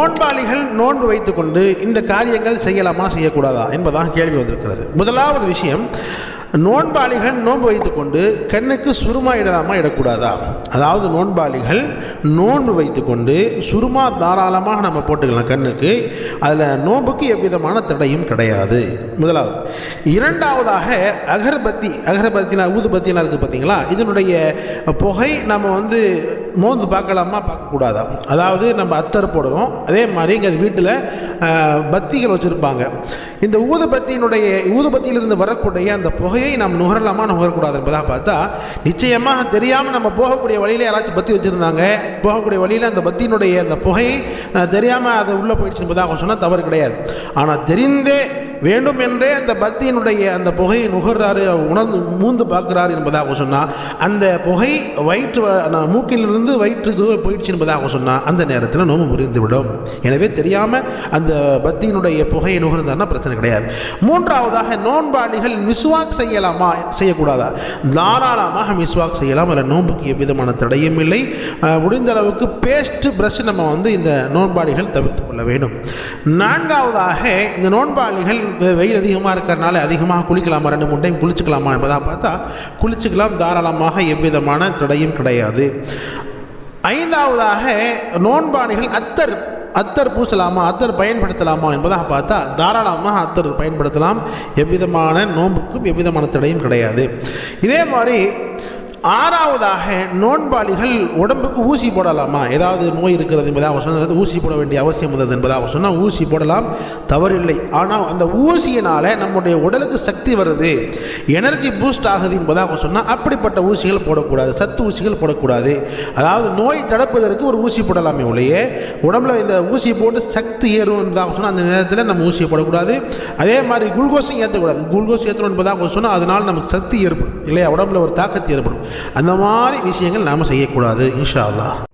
நோன்பாளிகள் நோன்பு வைத்துக்கொண்டு இந்த காரியங்கள் செய்யலாமா செய்யக்கூடாதா என்பதான் கேள்வி வந்திருக்கிறது. முதலாவது விஷயம் நோன்பாளிகள் நோன்பு வைத்துக்கொண்டு கண்ணுக்கு சுருமா இடலாமா இடக்கூடாதா? அதாவது நோன்பாளிகள் நோன்பு வைத்துக்கொண்டு சுருமா தாராளமாக நம்ம போட்டுக்கலாம் கண்ணுக்கு. அதில் நோன்புக்கு எவ்விதமான தடையும் கிடையாது. முதலாவது. இரண்டாவதாக அகர்பத்தி அகர்பத்தினா ஊதுபத்தினா இருக்குது பார்த்தீங்களா இதனுடைய புகை நம்ம வந்து மோந்து பார்க்கலாமா? பார்க்கக்கூடாதா? அதாவது நம்ம அத்தர் போடுறோம் அதே மாதிரி இங்கே வீட்டில் பத்திகள் வச்சுருப்பாங்க. இந்த ஊதுபத்தியினுடைய ஊதுபத்தியிலிருந்து வரக்கூடிய அந்த புகையை நாம் நுகரலாமா? நுகரக்கூடாது என்பதாக பார்த்தா நிச்சயமாக தெரியாமல் நம்ம போகக்கூடிய வழியில் யாராச்சும் பத்தி வச்சுருந்தாங்க போகக்கூடிய வழியில் அந்த பத்தியினுடைய அந்த புகை தெரியாமல் அது உள்ளே போயிடுச்சு என்பதாக சொன்னால் தவறு கிடையாது. ஆனால் தெரிந்தே வேண்டும் என்றே அந்த பக்தியினுடைய அந்த புகையை நுகர்றாரு உணர்ந்து மூந்து பார்க்குறாரு என்பதாக சொன்னால் அந்த புகை வயிற்று மூக்கிலிருந்து வயிற்றுக்கு போயிடுச்சு என்பதாக சொன்னால் அந்த நேரத்தில் நோம்பு முறிந்துவிடும். எனவே தெரியாமல் அந்த பக்தியினுடைய புகையை நுகர்ந்தார்னா பிரச்சனை கிடையாது. மூன்றாவதாக நோன்பாளிகள் மிஸ்வாக் செய்யலாமா செய்யக்கூடாதா? தாராளமாக மிஸ்வாக் செய்யலாம். அதில் நோன்புக்கு எவ்விதமான தடையும் இல்லை. முடிந்த அளவுக்கு பேஸ்ட் ப்ரஷ் நம்ம வந்து இந்த நோன்பாளிகள் தவிர்த்து கொள்ள வேண்டும். நான்காவதாக இந்த நோன்பாளிகள் வெயில் அதிகமாக இருக்கிறனால அதிகமாக குளிக்கலாமா? ரெண்டு மூணு டைம் குளிச்சுக்கலாமா என்பதாக பார்த்தா குளிச்சுக்கலாம் தாராளமாக எவ்விதமான தடையும் கிடையாது. ஐந்தாவதாக நோன்பாணிகள் அத்தர் அத்தர் பூசலாமா அத்தர் பயன்படுத்தலாமா என்பதாக பார்த்தா தாராளமாக அத்தர் பயன்படுத்தலாம். எவ்விதமான நோன்புக்கும் எவ்விதமான தடையும் கிடையாது. இதே மாதிரி ஆறாவதாக நோன்பாளிகள் உடம்புக்கு ஊசி போடலாமா? ஏதாவது நோய் இருக்கிறது என்பதாக சொன்னது ஊசி போட வேண்டிய அவசியம் உள்ளது என்பதாக சொன்னால் ஊசி போடலாம் தவறில்லை. ஆனால் அந்த ஊசியினால் நம்முடைய உடலுக்கு சக்தி வருது எனர்ஜி பூஸ்ட் ஆகுது என்பதாக சொன்னால் அப்படிப்பட்ட ஊசிகள் போடக்கூடாது சத்து ஊசிகள் போடக்கூடாது. அதாவது நோய் தடுப்பதற்கு ஒரு ஊசி போடலாமே ஒழிய உடம்புல இந்த ஊசி போட்டு சக்தி ஏறும் என்பதாக சொன்னால் அந்த நேரத்தில் நம்ம ஊசியை போடக்கூடாது. அதே மாதிரி குளுக்கோஸும் ஏற்றக்கூடாது. குளுக்கோஸ் ஏற்றணும் என்பதாக சொன்னால் அதனால் நமக்கு சக்தி ஏற்படும். இல்லையா? உடம்புல ஒரு தாக்கத்து ஏற்படும். அந்த மாதிரி விஷயங்கள் நாம் செய்யக்கூடாது இன்ஷா அல்லாஹ்.